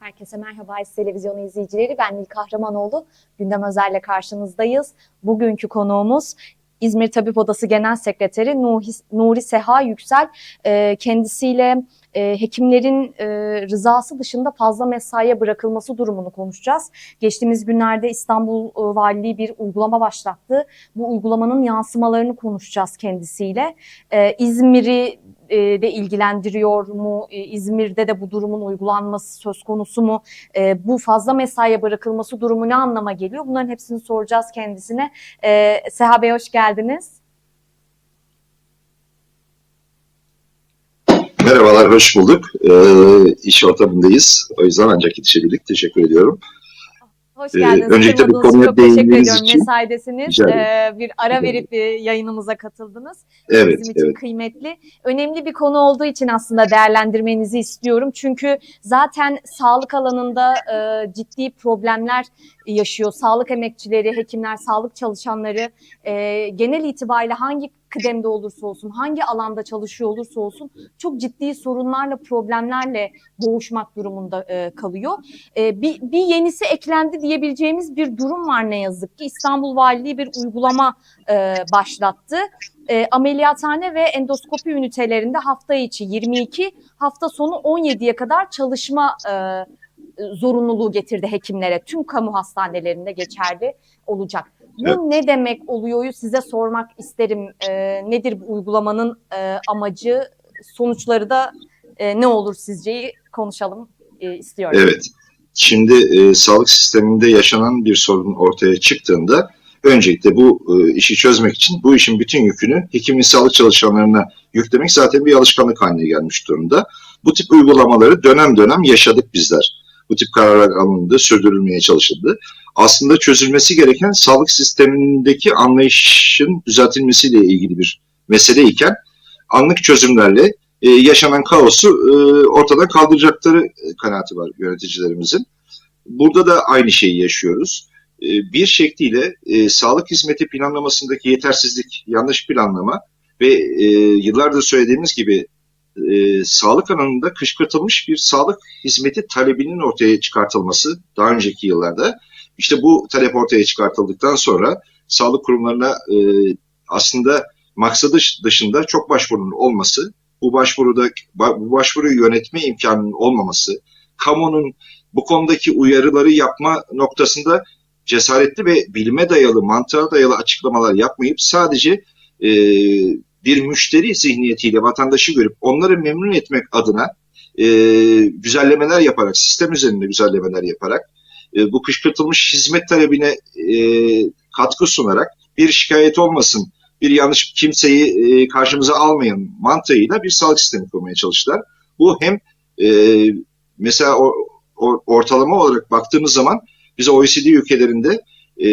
Herkese merhaba İS Televizyonu izleyicileri. Ben Nil Kahramanoğlu. Gündem Özel'le karşınızdayız. Bugünkü konuğumuz İzmir Tabip Odası Genel Sekreteri Nuhi- Nuri Seha Yüksel. Ee, Kendisiyle e, hekimlerin e, rızası dışında fazla mesaiye bırakılması durumunu konuşacağız. Geçtiğimiz günlerde İstanbul e, Valiliği bir uygulama başlattı. Bu uygulamanın yansımalarını konuşacağız kendisiyle. Ee, İzmir'i e, de ilgilendiriyor mu? E, İzmir'de de bu durumun uygulanması söz konusu mu? E, bu fazla mesaiye bırakılması durumu ne anlama geliyor? Bunların hepsini soracağız kendisine. E, Seha Bey hoş geldiniz. Merhabalar, hoş bulduk. Ee, iş ortamındayız. O yüzden ancak yetişebildik. Teşekkür ediyorum. Hoş Ee, geldiniz. öncelikle bu konuya değindiğiniz için Mesaidesiniz. Ee, bir ara verip e, yayınımıza katıldınız. Evet, Bizim için evet. kıymetli. Önemli bir konu olduğu için aslında değerlendirmenizi istiyorum. Çünkü zaten sağlık alanında e, ciddi problemler yaşıyor. Sağlık emekçileri, hekimler, sağlık çalışanları e, genel itibariyle hangi kıdemde olursa olsun, hangi alanda çalışıyor olursa olsun çok ciddi sorunlarla, problemlerle boğuşmak durumunda e, kalıyor. E, bir, bir yenisi eklendi diyebileceğimiz bir durum var ne yazık ki. İstanbul Valiliği bir uygulama e, başlattı. E, ameliyathane ve endoskopi ünitelerinde hafta içi 22, hafta sonu 17'ye kadar çalışma e, zorunluluğu getirdi hekimlere. Tüm kamu hastanelerinde geçerli olacak. Bu Evet. ne demek oluyor size sormak isterim. E, nedir bu uygulamanın e, amacı, sonuçları da e, ne olur sizceyi konuşalım e, istiyorum. Evet. Şimdi e, sağlık sisteminde yaşanan bir sorun ortaya çıktığında öncelikle bu e, işi çözmek için bu işin bütün yükünü hekimin sağlık çalışanlarına yüklemek zaten bir alışkanlık haline gelmiş durumda. Bu tip uygulamaları dönem dönem yaşadık bizler. Bu tip kararlar alındı, sürdürülmeye çalışıldı. Aslında çözülmesi gereken sağlık sistemindeki anlayışın düzeltilmesiyle ilgili bir mesele iken anlık çözümlerle e, yaşanan kaosu e, ortadan kaldıracakları e, kanaati var yöneticilerimizin. Burada da aynı şeyi yaşıyoruz. E, bir şekliyle e, sağlık hizmeti planlamasındaki yetersizlik, yanlış planlama ve e, yıllardır söylediğimiz gibi e, sağlık alanında kışkırtılmış bir sağlık hizmeti talebinin ortaya çıkartılması daha önceki yıllarda. İşte bu talep ortaya çıkartıldıktan sonra sağlık kurumlarına e, aslında maksadı dışında çok başvurunun olması bu başvuruda bu başvuruyu yönetme imkanının olmaması, kamunun bu konudaki uyarıları yapma noktasında cesaretli ve bilime dayalı, mantığa dayalı açıklamalar yapmayıp sadece e, bir müşteri zihniyetiyle vatandaşı görüp onları memnun etmek adına e, güzellemeler yaparak, sistem üzerinde güzellemeler yaparak e, bu kışkırtılmış hizmet talebine e, katkı sunarak bir şikayet olmasın, bir yanlış kimseyi e, karşımıza almayın mantığıyla bir sağlık sistemi kurmaya çalıştılar. Bu hem e, mesela o, o, ortalama olarak baktığımız zaman bize OECD ülkelerinde e,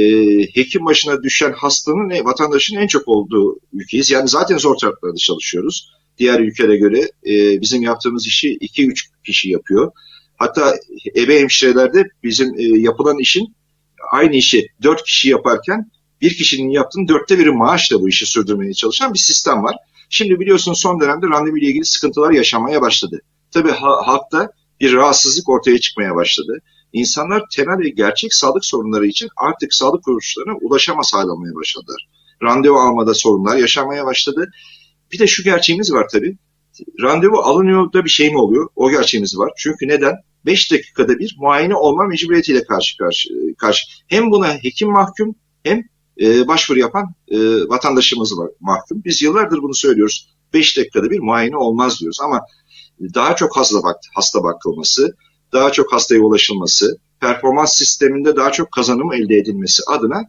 hekim başına düşen hastanın vatandaşın en çok olduğu ülkeyiz. Yani zaten zor şartlarda çalışıyoruz. Diğer ülkelere göre e, bizim yaptığımız işi 2-3 kişi yapıyor. Hatta ebe hemşirelerde bizim e, yapılan işin aynı işi 4 kişi yaparken bir kişinin yaptığının dörtte biri maaşla bu işi sürdürmeye çalışan bir sistem var. Şimdi biliyorsunuz son dönemde randevu ile ilgili sıkıntılar yaşamaya başladı. Tabii ha- halkta bir rahatsızlık ortaya çıkmaya başladı. İnsanlar temel ve gerçek sağlık sorunları için artık sağlık kuruluşlarına ulaşamaz hale almaya başladılar. Randevu almada sorunlar yaşamaya başladı. Bir de şu gerçeğimiz var tabii. Randevu alınıyor da bir şey mi oluyor? O gerçeğimiz var. Çünkü neden? 5 dakikada bir muayene olma mecburiyetiyle karşı karşı karşı. Hem buna hekim mahkum hem e, başvuru yapan e, vatandaşımız var mahkum. Biz yıllardır bunu söylüyoruz. 5 dakikada bir muayene olmaz diyoruz ama daha çok hasta, bak hasta bakılması, daha çok hastaya ulaşılması, performans sisteminde daha çok kazanım elde edilmesi adına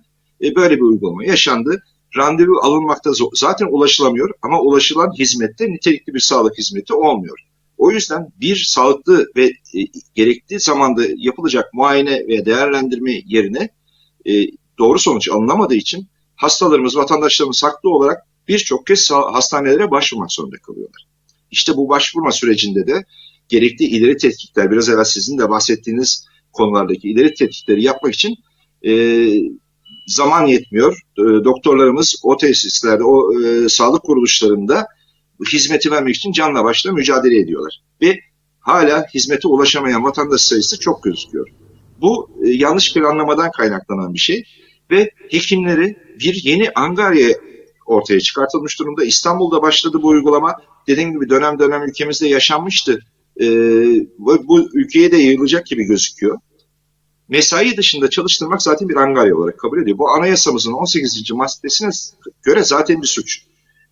e, böyle bir uygulama yaşandı. Randevu alınmakta zaten ulaşılamıyor ama ulaşılan hizmette nitelikli bir sağlık hizmeti olmuyor. O yüzden bir sağlıklı ve e, gerektiği zamanda yapılacak muayene ve değerlendirme yerine e, doğru sonuç alınamadığı için hastalarımız, vatandaşlarımız haklı olarak birçok kez hastanelere başvurmak zorunda kalıyorlar. İşte bu başvurma sürecinde de gerekli ileri tetkikler, biraz evvel sizin de bahsettiğiniz konulardaki ileri tetkikleri yapmak için e, zaman yetmiyor. E, doktorlarımız o tesislerde, o e, sağlık kuruluşlarında hizmeti vermek için canla başla mücadele ediyorlar. Ve hala hizmete ulaşamayan vatandaş sayısı çok gözüküyor. Bu e, yanlış planlamadan kaynaklanan bir şey ve hekimleri bir yeni angarya ortaya çıkartılmış durumda. İstanbul'da başladı bu uygulama. Dediğim gibi dönem dönem ülkemizde yaşanmıştı. E, bu, bu ülkeye de yayılacak gibi gözüküyor. Mesai dışında çalıştırmak zaten bir angarya olarak kabul ediyor. Bu anayasamızın 18. maddesine göre zaten bir suç.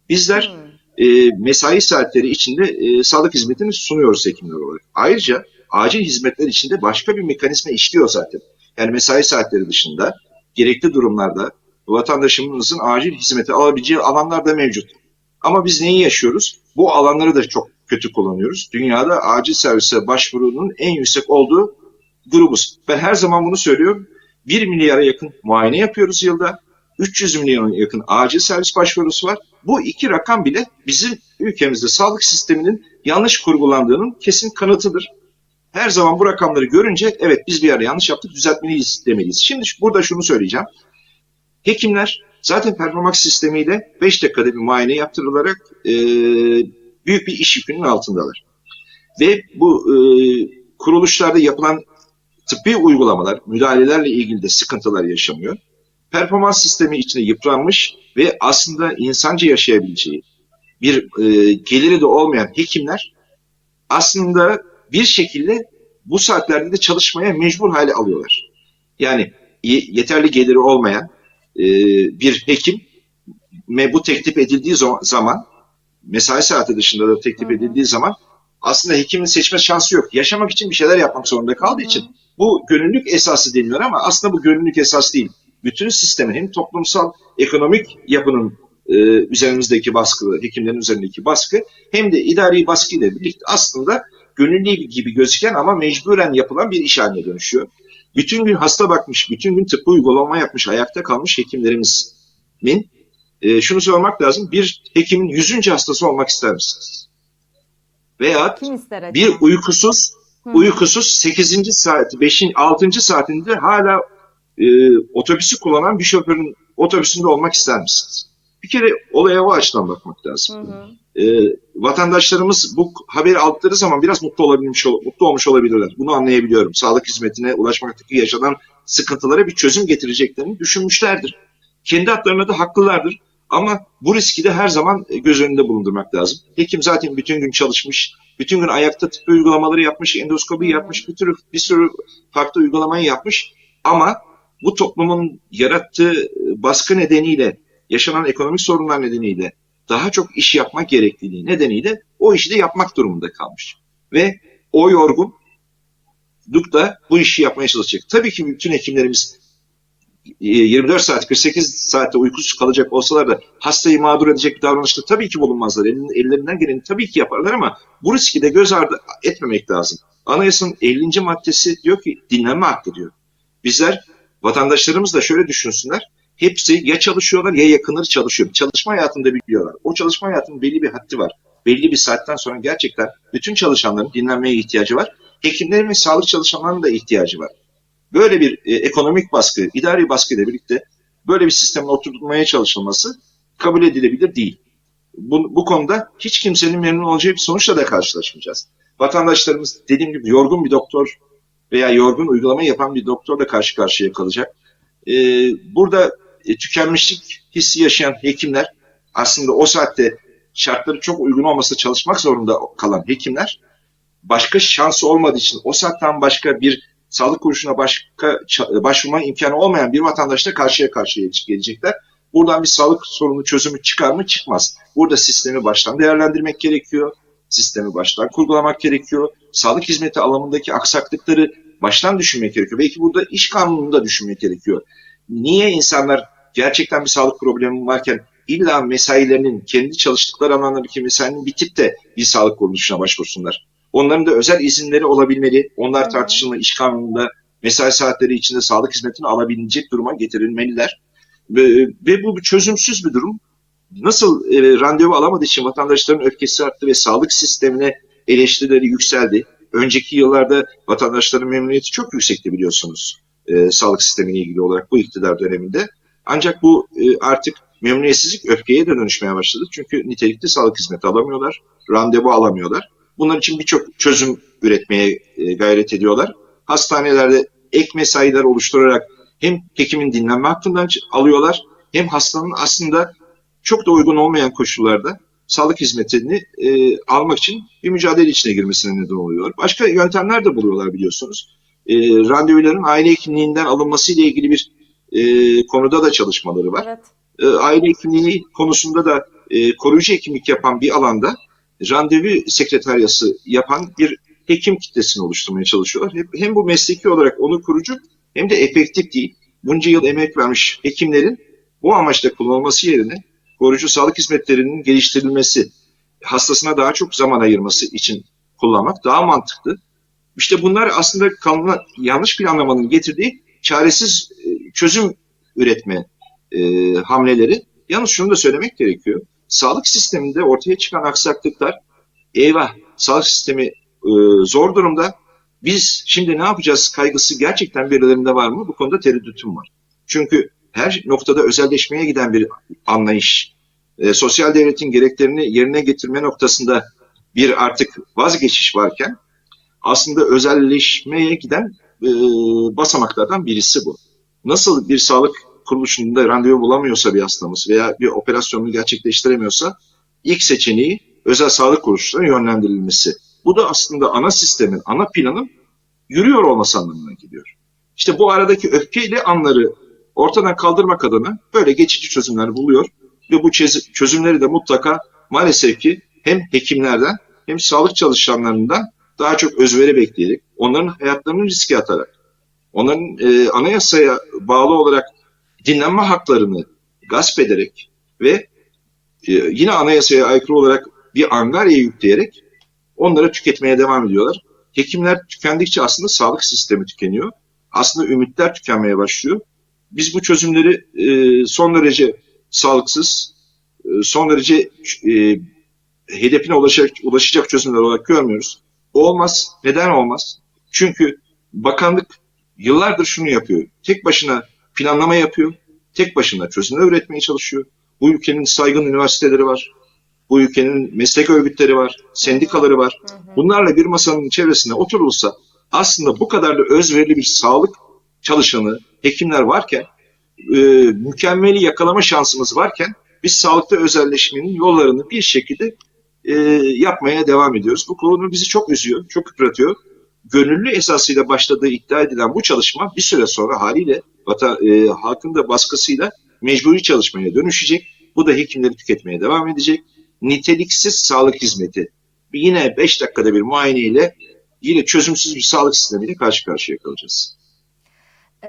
Bizler Hmm. e, mesai saatleri içinde e, sağlık hizmetini sunuyoruz hekimler olarak. Ayrıca acil hizmetler içinde başka bir mekanizma işliyor zaten. Yani mesai saatleri dışında gerekli durumlarda vatandaşımızın acil hizmeti alabileceği alanlar da mevcut. Ama biz neyi yaşıyoruz? Bu alanları da çok kötü kullanıyoruz. Dünyada acil servise başvurunun en yüksek olduğu grubuz. Ben her zaman bunu söylüyorum. 1 milyara yakın muayene yapıyoruz yılda. 300 milyona yakın acil servis başvurusu var. Bu iki rakam bile bizim ülkemizde sağlık sisteminin yanlış kurgulandığının kesin kanıtıdır. Her zaman bu rakamları görünce evet biz bir ara yanlış yaptık düzeltmeliyiz demeliyiz. Şimdi burada şunu söyleyeceğim. Hekimler zaten performans sistemiyle 5 dakikada bir muayene yaptırılarak e, büyük bir iş yükünün altındalar. Ve bu e, kuruluşlarda yapılan tıbbi uygulamalar, müdahalelerle ilgili de sıkıntılar yaşanıyor. Performans sistemi içinde yıpranmış ve aslında insanca yaşayabileceği bir e, geliri de olmayan hekimler aslında bir şekilde bu saatlerde de çalışmaya mecbur hale alıyorlar. Yani ye- yeterli geliri olmayan e, bir hekim me- bu teklif edildiği zaman mesai saati dışında da teklif Hı hı. edildiği zaman aslında hekimin seçme şansı yok. Yaşamak için bir şeyler yapmak zorunda kaldığı için bu gönüllülük esası deniliyor ama aslında bu gönüllülük esas değil. Bütün sistemin hem toplumsal ekonomik yapının e, üzerimizdeki baskı, hekimlerin üzerindeki baskı hem de idari baskı ile birlikte aslında gönüllü gibi gözüken ama mecburen yapılan bir iş haline dönüşüyor. Bütün gün hasta bakmış, bütün gün tıbbi uygulama yapmış, ayakta kalmış hekimlerimizin e, şunu sormak lazım. Bir hekimin yüzüncü hastası olmak ister misiniz? Veya ister bir uykusuz Hı. uykusuz 8. saat 5. 6. saatinde hala e, otobüsü kullanan bir şoförün otobüsünde olmak ister misiniz? Bir kere olaya o açıdan bakmak Hı lazım. hı. E, vatandaşlarımız bu haberi aldıkları zaman biraz mutlu olabilmiş, ol- mutlu olmuş olabilirler. Bunu anlayabiliyorum. Sağlık hizmetine ulaşmaktaki yaşanan sıkıntılara bir çözüm getireceklerini düşünmüşlerdir. Kendi haklarına da haklılardır. Ama bu riski de her zaman e, göz önünde bulundurmak lazım. Hekim zaten bütün gün çalışmış, bütün gün ayakta tıbbi uygulamaları yapmış, endoskopi yapmış, bir sürü, bir sürü farklı uygulamayı yapmış. Ama bu toplumun yarattığı e, baskı nedeniyle, yaşanan ekonomik sorunlar nedeniyle daha çok iş yapmak gerekliliği nedeniyle o işi de yapmak durumunda kalmış. Ve o yorgunluk da bu işi yapmaya çalışacak. Tabii ki bütün hekimlerimiz e, 24 saat 48 saatte uykusuz kalacak olsalar da hastayı mağdur edecek bir davranışta tabii ki bulunmazlar. Ellerinden geleni tabii ki yaparlar ama bu riski de göz ardı etmemek lazım. Anayasanın 50. maddesi diyor ki dinlenme hakkı diyor. Bizler vatandaşlarımız da şöyle düşünsünler. Hepsi ya çalışıyorlar ya yakınları çalışıyor. Çalışma hayatında biliyorlar. O çalışma hayatının belli bir haddi var. Belli bir saatten sonra gerçekten bütün çalışanların dinlenmeye ihtiyacı var. Hekimlerin ve sağlık çalışanlarının da ihtiyacı var. Böyle bir e, ekonomik baskı, idari baskı ile birlikte böyle bir sistemin oturtulmaya çalışılması kabul edilebilir değil. Bu, bu konuda hiç kimsenin memnun olacağı bir sonuçla da karşılaşmayacağız. Vatandaşlarımız dediğim gibi yorgun bir doktor veya yorgun uygulama yapan bir doktorla karşı karşıya kalacak. Ee, burada e, tükenmişlik hissi yaşayan hekimler aslında o saatte şartları çok uygun olmasa çalışmak zorunda kalan hekimler başka şansı olmadığı için o saatten başka bir sağlık kuruluşuna başka ça- başvurma imkanı olmayan bir vatandaşla karşıya karşıya gelecekler. Buradan bir sağlık sorunu çözümü çıkar mı? Çıkmaz. Burada sistemi baştan değerlendirmek gerekiyor. Sistemi baştan kurgulamak gerekiyor. Sağlık hizmeti alanındaki aksaklıkları baştan düşünmek gerekiyor. Belki burada iş kanununu da düşünmek gerekiyor. Niye insanlar gerçekten bir sağlık problemi varken illa mesailerinin kendi çalıştıkları alanlardaki mesainin bitip de bir sağlık kuruluşuna başvursunlar? Onların da özel izinleri olabilmeli. Onlar tartışılma iş kanununda mesai saatleri içinde sağlık hizmetini alabilecek duruma getirilmeliler. Ve, ve bu çözümsüz bir durum. Nasıl e, randevu alamadığı için vatandaşların öfkesi arttı ve sağlık sistemine eleştirileri yükseldi. Önceki yıllarda vatandaşların memnuniyeti çok yüksekti biliyorsunuz e, sağlık sistemiyle ilgili olarak bu iktidar döneminde. Ancak bu e, artık memnuniyetsizlik öfkeye de dönüşmeye başladı. Çünkü nitelikli sağlık hizmeti alamıyorlar, randevu alamıyorlar. Bunlar için birçok çözüm üretmeye e, gayret ediyorlar. Hastanelerde ek mesailer oluşturarak hem hekimin dinlenme hakkından alıyorlar hem hastanın aslında çok da uygun olmayan koşullarda sağlık hizmetini e, almak için bir mücadele içine girmesine neden oluyor. Başka yöntemler de buluyorlar biliyorsunuz. E, randevuların aile hekimliğinden alınması ile ilgili bir e, konuda da çalışmaları var. Evet. E, aile hekimliği konusunda da e, koruyucu hekimlik yapan bir alanda randevu sekreteryası yapan bir hekim kitlesini oluşturmaya çalışıyorlar. Hem, hem bu mesleki olarak onu kurucu hem de efektif değil. Bunca yıl emek vermiş hekimlerin bu amaçla kullanılması yerine koruyucu sağlık hizmetlerinin geliştirilmesi, hastasına daha çok zaman ayırması için kullanmak daha mantıklı. İşte bunlar aslında kanuna, yanlış planlamanın getirdiği çaresiz e, çözüm üretme e, hamleleri. Yalnız şunu da söylemek gerekiyor. Sağlık sisteminde ortaya çıkan aksaklıklar, eyvah sağlık sistemi e, zor durumda. Biz şimdi ne yapacağız kaygısı gerçekten birilerinde var mı? Bu konuda tereddütüm var. Çünkü her noktada özelleşmeye giden bir anlayış, e, sosyal devletin gereklerini yerine getirme noktasında bir artık vazgeçiş varken aslında özelleşmeye giden e, basamaklardan birisi bu. Nasıl bir sağlık kuruluşunda randevu bulamıyorsa bir hastamız veya bir operasyonunu gerçekleştiremiyorsa ilk seçeneği özel sağlık kuruluşlarına yönlendirilmesi. Bu da aslında ana sistemin, ana planın yürüyor olması anlamına geliyor. İşte bu aradaki öfkeyle anları ortadan kaldırmak adına böyle geçici çözümler buluyor ve bu çöz- çözümleri de mutlaka maalesef ki hem hekimlerden hem sağlık çalışanlarından daha çok özveri bekleyerek, onların hayatlarını riske atarak, onların e, anayasaya bağlı olarak dinlenme haklarını gasp ederek ve e, yine anayasaya aykırı olarak bir angarya yükleyerek onları tüketmeye devam ediyorlar. Hekimler tükendikçe aslında sağlık sistemi tükeniyor. Aslında ümitler tükenmeye başlıyor. Biz bu çözümleri e, son derece sağlıksız, e, son derece e, hedefine ulaşacak, ulaşacak çözümler olarak görmüyoruz. Olmaz. Neden olmaz? Çünkü bakanlık yıllardır şunu yapıyor. Tek başına planlama yapıyor. Tek başına çözümler üretmeye çalışıyor. Bu ülkenin saygın üniversiteleri var. Bu ülkenin meslek örgütleri var. Sendikaları var. Bunlarla bir masanın çevresine oturulsa aslında bu kadar da özverili bir sağlık çalışanı, hekimler varken e, mükemmeli yakalama şansımız varken biz sağlıkta özelleşmenin yollarını bir şekilde e, yapmaya devam ediyoruz. Bu konu bizi çok üzüyor, çok yıpratıyor. Gönüllü esasıyla başladığı iddia edilen bu çalışma bir süre sonra haliyle vata, e, halkın da baskısıyla mecburi çalışmaya dönüşecek. Bu da hekimleri tüketmeye devam edecek. Niteliksiz sağlık hizmeti. Yine 5 dakikada bir muayeneyle yine çözümsüz bir sağlık sistemiyle karşı karşıya kalacağız. Ee,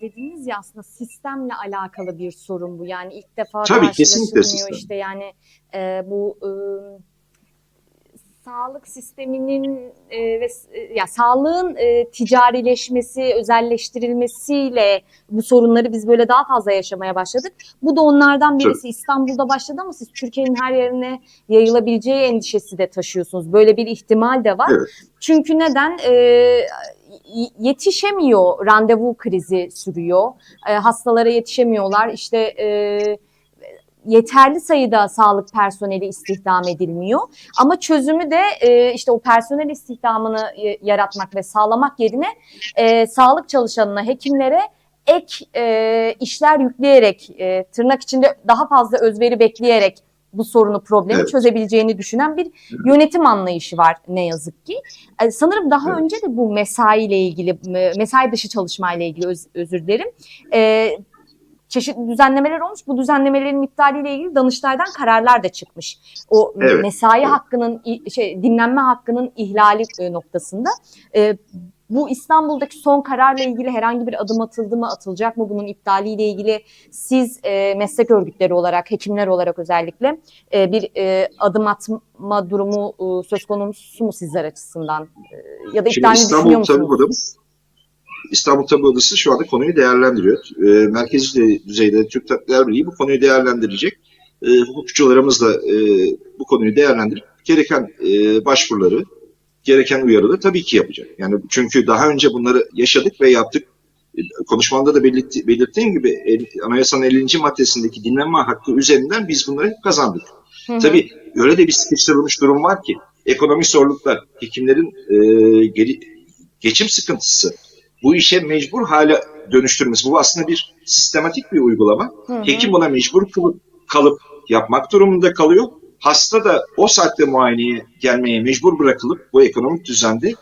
dediniz ya aslında sistemle alakalı bir sorun bu. Yani ilk defa Tabii, kesinlikle sistem. işte yani e, bu e, sağlık sisteminin e, ve e, ya sağlığın e, ticarileşmesi, özelleştirilmesiyle bu sorunları biz böyle daha fazla yaşamaya başladık. Bu da onlardan birisi. İstanbul'da başladı ama siz Türkiye'nin her yerine yayılabileceği endişesi de taşıyorsunuz. Böyle bir ihtimal de var. Evet. Çünkü neden? E, yetişemiyor, randevu krizi sürüyor. E, hastalara yetişemiyorlar. İşte e, yeterli sayıda sağlık personeli istihdam edilmiyor. Ama çözümü de e, işte o personel istihdamını e, yaratmak ve sağlamak yerine e, sağlık çalışanına, hekimlere ek e, işler yükleyerek, e, tırnak içinde daha fazla özveri bekleyerek bu sorunu, problemi Evet. çözebileceğini düşünen bir yönetim anlayışı var ne yazık ki. E, sanırım daha Evet. önce de bu mesai ile ilgili, mesai dışı çalışma ile ilgili öz- özür dilerim. E, çeşitli düzenlemeler olmuş. Bu düzenlemelerin iptaliyle ilgili Danıştay'dan kararlar da çıkmış. O Evet, mesai evet. hakkının, şey dinlenme hakkının ihlali e, noktasında. E, bu İstanbul'daki son kararla ilgili herhangi bir adım atıldı mı, atılacak mı? Bunun iptaliyle ilgili siz e, meslek örgütleri olarak, hekimler olarak özellikle e, bir e, adım atma durumu e, söz konusu mu sizler açısından? E, ya da iptalini düşünüyor musunuz? İstanbul Tabip Odası şu anda konuyu değerlendiriyor. E, merkezi düzey- düzeyde Türk Tabipler Birliği bu konuyu değerlendirecek. E, hukukçularımız da e, bu konuyu değerlendirip gereken e, başvuruları, gereken uyarıları tabii ki yapacak. Yani çünkü daha önce bunları yaşadık ve yaptık. E, Konuşmanda da belirtti, belirttiğim gibi anayasanın 50. maddesindeki dinlenme hakkı üzerinden biz bunları hep kazandık. Hı hı. Tabii öyle de bir sıkıştırılmış durum var ki ekonomik zorluklar, hekimlerin e, geri, geçim sıkıntısı bu işe mecbur hale dönüştürmesi. Bu aslında bir sistematik bir uygulama. Hı hı. Hekim buna mecbur kalıp yapmak durumunda kalıyor. Hasta da o saatte muayeneye gelmeye mecbur bırakılıp bu ekonomik düzende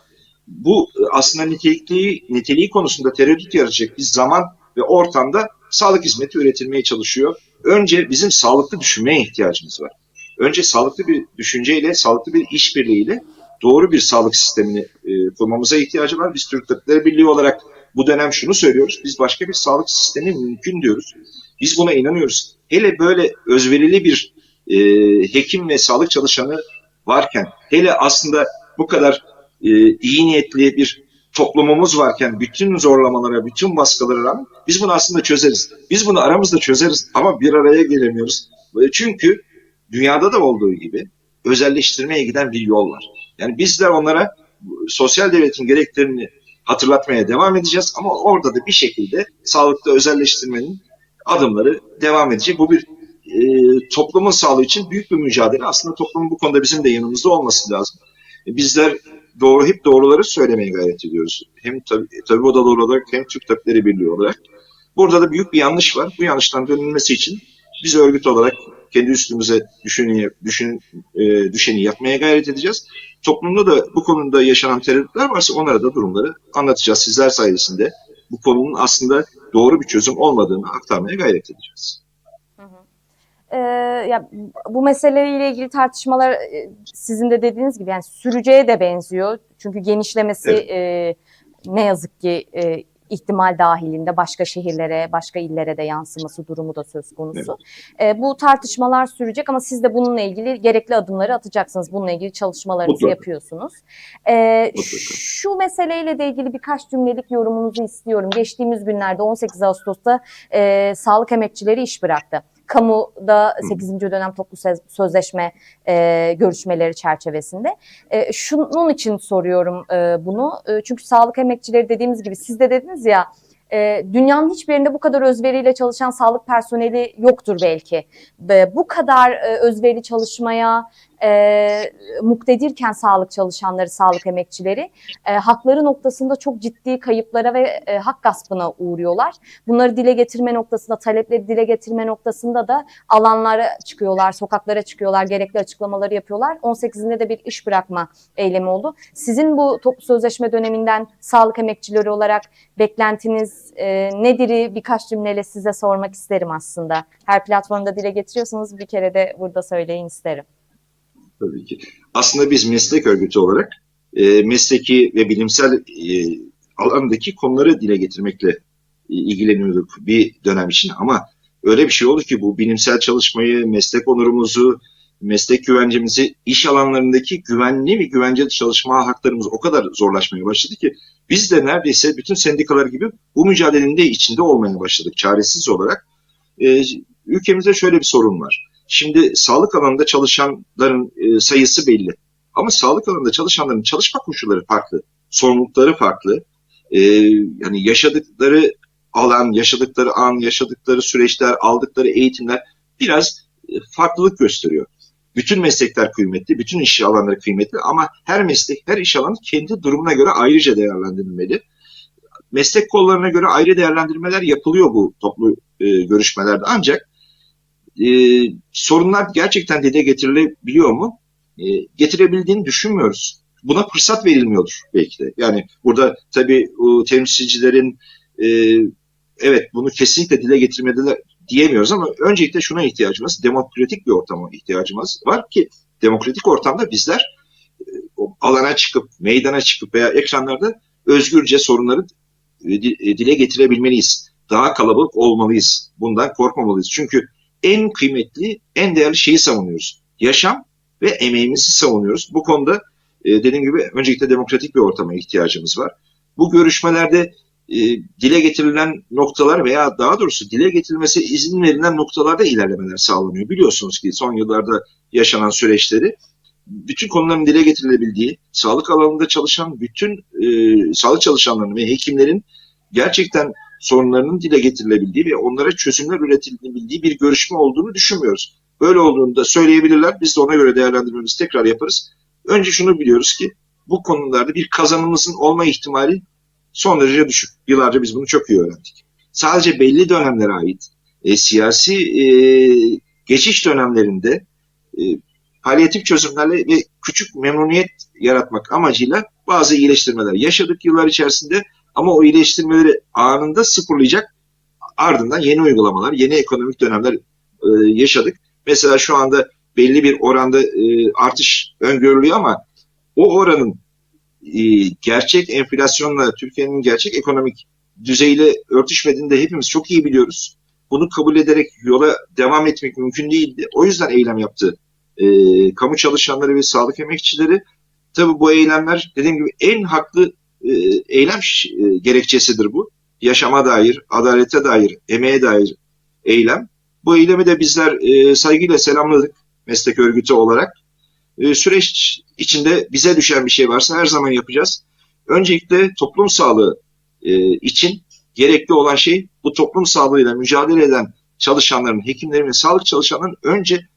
bu aslında nitelikli, niteliği konusunda tereddüt yaratacak bir zaman ve ortamda sağlık hizmeti üretilmeye çalışıyor. Önce bizim sağlıklı düşünmeye ihtiyacımız var. Önce sağlıklı bir düşünceyle, sağlıklı bir işbirliğiyle doğru bir sağlık sistemini e, kurmamıza ihtiyacı var. Biz Türk Tabipleri Birliği olarak bu dönem şunu söylüyoruz. Biz başka bir sağlık sistemi mümkün diyoruz. Biz buna inanıyoruz. Hele böyle özverili bir e, hekim ve sağlık çalışanı varken, hele aslında bu kadar e, iyi niyetli bir toplumumuz varken bütün zorlamalara, bütün baskılara rağmen biz bunu aslında çözeriz. Biz bunu aramızda çözeriz ama bir araya gelemiyoruz. Çünkü dünyada da olduğu gibi özelleştirmeye giden bir yol var. Yani bizler onlara sosyal devletin gereklerini hatırlatmaya devam edeceğiz ama orada da bir şekilde sağlıkta özelleştirmenin adımları devam edecek. Bu bir e, toplumun sağlığı için büyük bir mücadele. Aslında toplumun bu konuda bizim de yanımızda olması lazım. E, bizler doğru hep doğruları söylemeye gayret ediyoruz. Hem tabi, tabi odalı olarak hem Türk Tabipleri Birliği olarak. Burada da büyük bir yanlış var. Bu yanlıştan dönülmesi için biz örgüt olarak kendi üstümüze düşeni, düşün, e, düşeni yapmaya gayret edeceğiz. Toplumda da bu konuda yaşanan tereddütler varsa onlara da durumları anlatacağız. Sizler sayesinde bu konunun aslında doğru bir çözüm olmadığını aktarmaya gayret edeceğiz. Ee, ya bu meseleyle ilgili tartışmalar e, sizin de dediğiniz gibi yani süreceğe de benziyor. Çünkü genişlemesi Evet. e, ne yazık ki e, ihtimal dahilinde başka şehirlere, başka illere de yansıması durumu da söz konusu. E, bu tartışmalar sürecek ama siz de bununla ilgili gerekli adımları atacaksınız. Bununla ilgili çalışmalarınızı Mutlaka. yapıyorsunuz. E, Mutlaka. şu meseleyle de ilgili birkaç cümlelik yorumunuzu istiyorum. Geçtiğimiz günlerde 18 Ağustos'ta e, sağlık emekçileri iş bıraktı. Kamuda 8. dönem toplu söz- sözleşme e, görüşmeleri çerçevesinde. E, şunun için soruyorum e, bunu. E, çünkü sağlık emekçileri dediğimiz gibi siz de dediniz ya e, dünyanın hiçbir yerinde bu kadar özveriyle çalışan sağlık personeli yoktur belki. Ve bu kadar e, özverili çalışmaya e, muktedirken sağlık çalışanları, sağlık emekçileri e, hakları noktasında çok ciddi kayıplara ve e, hak gaspına uğruyorlar. Bunları dile getirme noktasında, talepleri dile getirme noktasında da alanlara çıkıyorlar, sokaklara çıkıyorlar, gerekli açıklamaları yapıyorlar. 18'inde de bir iş bırakma eylemi oldu. Sizin bu toplu sözleşme döneminden sağlık emekçileri olarak beklentiniz e, nedir? Birkaç cümleyle size sormak isterim aslında. Her platformda dile getiriyorsunuz bir kere de burada söyleyin isterim. Tabii ki. Aslında biz meslek örgütü olarak e, mesleki ve bilimsel e, alandaki konuları dile getirmekle e, ilgileniyorduk bir dönem için ama öyle bir şey oldu ki bu bilimsel çalışmayı, meslek onurumuzu, meslek güvencemizi, iş alanlarındaki güvenli ve güvenceli çalışma haklarımız o kadar zorlaşmaya başladı ki biz de neredeyse bütün sendikalar gibi bu mücadelenin de içinde olmaya başladık çaresiz olarak. E, ülkemizde şöyle bir sorun var. Şimdi sağlık alanında çalışanların e, sayısı belli. Ama sağlık alanında çalışanların çalışma koşulları farklı. Sorumlulukları farklı. E, yani yaşadıkları alan, yaşadıkları an, yaşadıkları süreçler, aldıkları eğitimler biraz e, farklılık gösteriyor. Bütün meslekler kıymetli, bütün iş alanları kıymetli ama her meslek, her iş alanı kendi durumuna göre ayrıca değerlendirilmeli. Meslek kollarına göre ayrı değerlendirmeler yapılıyor bu toplu e, görüşmelerde ancak e, sorunlar gerçekten dile getirilebiliyor mu? E, getirebildiğini düşünmüyoruz. Buna fırsat verilmiyordur belki de. Yani burada tabii o temsilcilerin e, evet bunu kesinlikle dile getirmediler diyemiyoruz ama öncelikle şuna ihtiyacımız, demokratik bir ortama ihtiyacımız var ki demokratik ortamda bizler e, alana çıkıp, meydana çıkıp veya ekranlarda özgürce sorunları e, e, dile getirebilmeliyiz. Daha kalabalık olmalıyız. Bundan korkmamalıyız. Çünkü en kıymetli, en değerli şeyi savunuyoruz. Yaşam ve emeğimizi savunuyoruz. Bu konuda e, dediğim gibi öncelikle demokratik bir ortama ihtiyacımız var. Bu görüşmelerde e, dile getirilen noktalar veya daha doğrusu dile getirilmesi izin verilen noktalarda ilerlemeler sağlanıyor. Biliyorsunuz ki son yıllarda yaşanan süreçleri bütün konuların dile getirilebildiği, sağlık alanında çalışan bütün e, sağlık çalışanlarının ve hekimlerin gerçekten sorunlarının dile getirilebildiği ve onlara çözümler üretilebildiği bir görüşme olduğunu düşünmüyoruz. Böyle olduğunu da söyleyebilirler. Biz de ona göre değerlendirmemizi tekrar yaparız. Önce şunu biliyoruz ki bu konularda bir kazanımızın olma ihtimali son derece düşük. Yıllarca biz bunu çok iyi öğrendik. Sadece belli dönemlere ait e, siyasi e, geçiş dönemlerinde e, palyatif çözümlerle ve küçük memnuniyet yaratmak amacıyla bazı iyileştirmeler yaşadık yıllar içerisinde ama o iyileştirmeleri anında sıfırlayacak ardından yeni uygulamalar, yeni ekonomik dönemler e, yaşadık. Mesela şu anda belli bir oranda e, artış öngörülüyor ama o oranın e, gerçek enflasyonla Türkiye'nin gerçek ekonomik düzeyiyle örtüşmediğini de hepimiz çok iyi biliyoruz. Bunu kabul ederek yola devam etmek mümkün değildi. O yüzden eylem yaptı e, kamu çalışanları ve sağlık emekçileri. Tabii bu eylemler dediğim gibi en haklı eylem e, gerekçesidir bu. Yaşama dair, adalete dair, emeğe dair eylem. Bu eylemi de bizler e, saygıyla selamladık meslek örgütü olarak. E, süreç içinde bize düşen bir şey varsa her zaman yapacağız. Öncelikle toplum sağlığı e, için gerekli olan şey bu toplum sağlığıyla mücadele eden çalışanların, hekimlerin ve sağlık çalışanların önce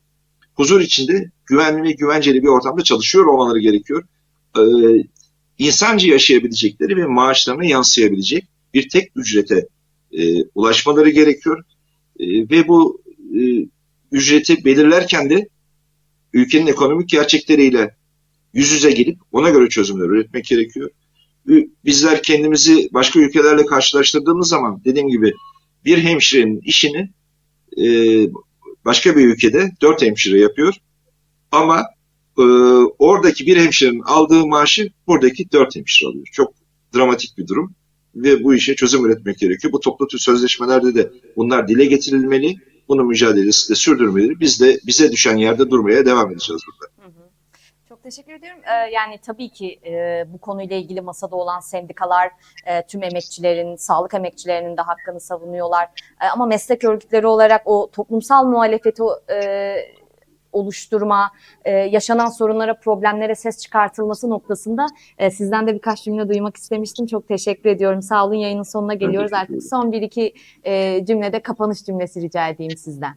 huzur içinde güvenli ve güvenceli bir ortamda çalışıyor olmaları gerekiyor. İnsanca yaşayabilecekleri ve maaşlarına yansıyabilecek bir tek ücrete e, ulaşmaları gerekiyor. E, ve bu e, ücreti belirlerken de ülkenin ekonomik gerçekleriyle yüz yüze gelip ona göre çözümler üretmek gerekiyor. Bizler kendimizi başka ülkelerle karşılaştırdığımız zaman dediğim gibi bir hemşirenin işini e, başka bir ülkede dört hemşire yapıyor. Ama e, oradaki bir hemşirenin aldığı maaşı buradaki dört hemşire alıyor. Çok dramatik bir durum ve bu işe çözüm üretmek gerekiyor. Bu toplu tür sözleşmelerde de bunlar dile getirilmeli. Bunun mücadelesi de sürdürmeli. Biz de bize düşen yerde durmaya devam edeceğiz burada. Çok teşekkür ediyorum. Ee, yani tabii ki e, bu konuyla ilgili masada olan sendikalar, e, tüm emekçilerin, sağlık emekçilerinin de hakkını savunuyorlar. E, ama meslek örgütleri olarak o toplumsal muhalefeti e, oluşturma, e, yaşanan sorunlara, problemlere ses çıkartılması noktasında e, sizden de birkaç cümle duymak istemiştim. Çok teşekkür ediyorum. Sağ olun. Yayının sonuna geliyoruz. Artık son bir iki e, cümlede kapanış cümlesi rica edeyim sizden.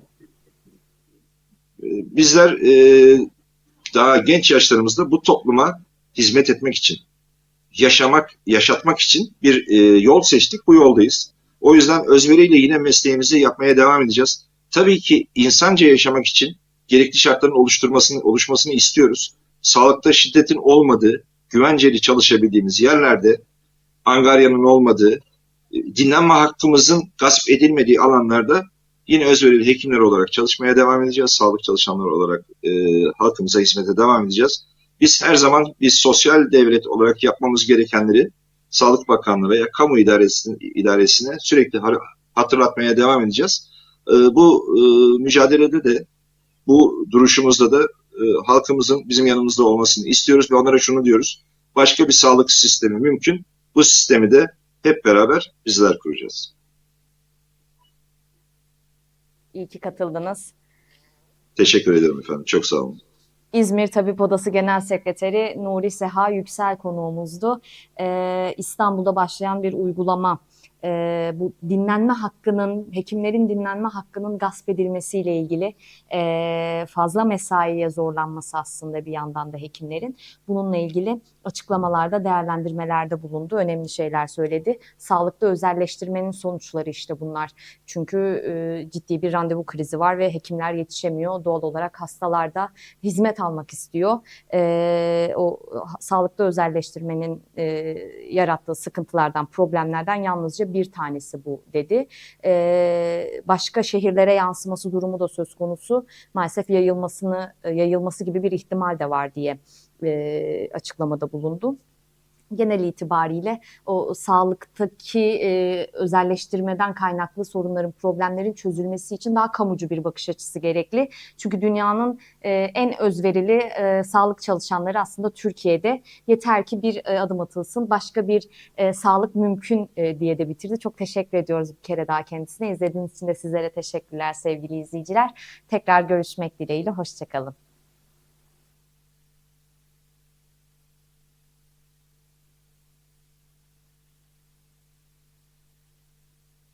E, Bizler e, daha genç yaşlarımızda bu topluma hizmet etmek için, yaşamak, yaşatmak için bir e, yol seçtik. Bu yoldayız. O yüzden özveriyle yine mesleğimizi yapmaya devam edeceğiz. Tabii ki insanca yaşamak için gerekli şartların oluşturmasını, oluşmasını istiyoruz. Sağlıkta şiddetin olmadığı, güvenceli çalışabildiğimiz yerlerde, angaryanın olmadığı, e, dinlenme hakkımızın gasp edilmediği alanlarda yine özverili hekimler olarak çalışmaya devam edeceğiz. Sağlık çalışanları olarak e, halkımıza hizmete devam edeceğiz. Biz her zaman bir sosyal devlet olarak yapmamız gerekenleri Sağlık Bakanlığı veya kamu idaresine, idaresine sürekli hatırlatmaya devam edeceğiz. E, bu e, mücadelede de bu duruşumuzda da e, halkımızın bizim yanımızda olmasını istiyoruz ve onlara şunu diyoruz. Başka bir sağlık sistemi mümkün. Bu sistemi de hep beraber bizler kuracağız. İyi ki katıldınız. Teşekkür ederim efendim. Çok sağ olun. İzmir Tabip Odası Genel Sekreteri Nuri Seha Yüksel konuğumuzdu. Ee, İstanbul'da başlayan bir uygulama. Ee, bu dinlenme hakkının, hekimlerin dinlenme hakkının gasp edilmesiyle ilgili e, fazla mesaiye zorlanması aslında bir yandan da hekimlerin. Bununla ilgili açıklamalarda, değerlendirmelerde bulundu. Önemli şeyler söyledi. Sağlıkta özelleştirmenin sonuçları işte bunlar. Çünkü e, ciddi bir randevu krizi var ve hekimler yetişemiyor. Doğal olarak hastalar da hizmet almak istiyor. E, o sağlıkta özelleştirmenin e, yarattığı sıkıntılardan, problemlerden yalnızca bir tanesi bu dedi. E, başka şehirlere yansıması durumu da söz konusu. Maalesef yayılmasını yayılması gibi bir ihtimal de var diye e, açıklamada bulundu genel itibariyle o sağlıktaki e, özelleştirmeden kaynaklı sorunların, problemlerin çözülmesi için daha kamucu bir bakış açısı gerekli. Çünkü dünyanın e, en özverili e, sağlık çalışanları aslında Türkiye'de. Yeter ki bir e, adım atılsın, başka bir e, sağlık mümkün e, diye de bitirdi. Çok teşekkür ediyoruz bir kere daha kendisine. İzlediğiniz için de sizlere teşekkürler sevgili izleyiciler. Tekrar görüşmek dileğiyle, hoşçakalın.